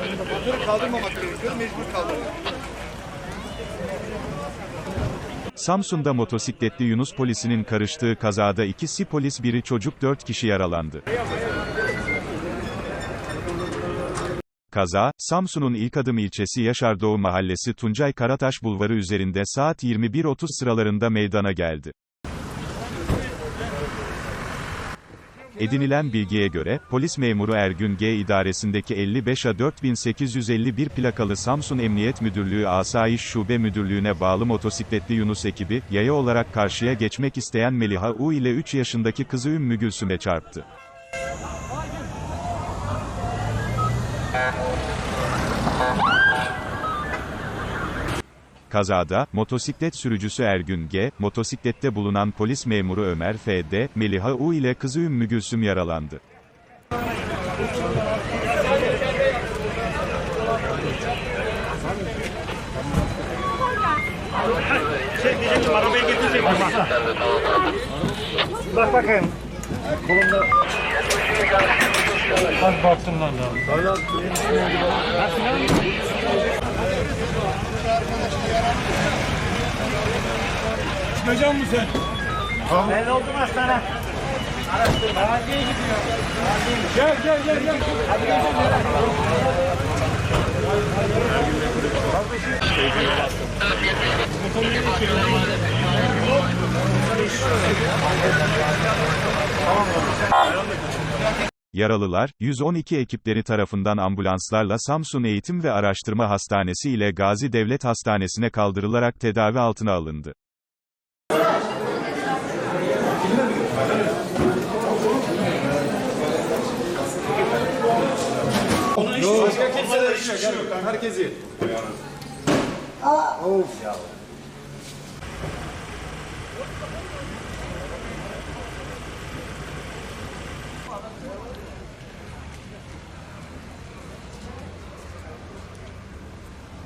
Motoru kaldırmamak gerekiyor, mecbur kaldırmak. Samsun'da motosikletli Yunus polisinin karıştığı kazada ikisi polis biri çocuk 4 kişi yaralandı. Kaza, Samsun'un ilk adım ilçesi Yaşardoğu Mahallesi Tuncay Karataş Bulvarı üzerinde saat 21.30 sıralarında meydana geldi. Edinilen bilgiye göre, polis memuru Ergün G. idaresindeki 55 A 4851 plakalı Samsun Emniyet Müdürlüğü Asayiş Şube Müdürlüğü'ne bağlı motosikletli Yunus ekibi, yaya olarak karşıya geçmek isteyen Meliha U ile 3 yaşındaki kızı Ümmü Gülsüm'e çarptı. Kazada, motosiklet sürücüsü Ergün G, motosiklette bulunan polis memuru Ömer F.D., Meliha U ile kızı Ümmü Gülsüm yaralandı. Bak bakayım. Kolumda. Az baktım lan daha. Çıkacak mısın sen? Ben oldum hastane. Gidiyor. Gel gel gel gel. Hadi gel gel. Yaralılar, 112 ekipleri tarafından ambulanslarla Samsun Eğitim ve Araştırma Hastanesi ile Gazi Devlet Hastanesi'ne kaldırılarak tedavi altına alındı. Başka kimse de yok. Herkes iyi. Of ya.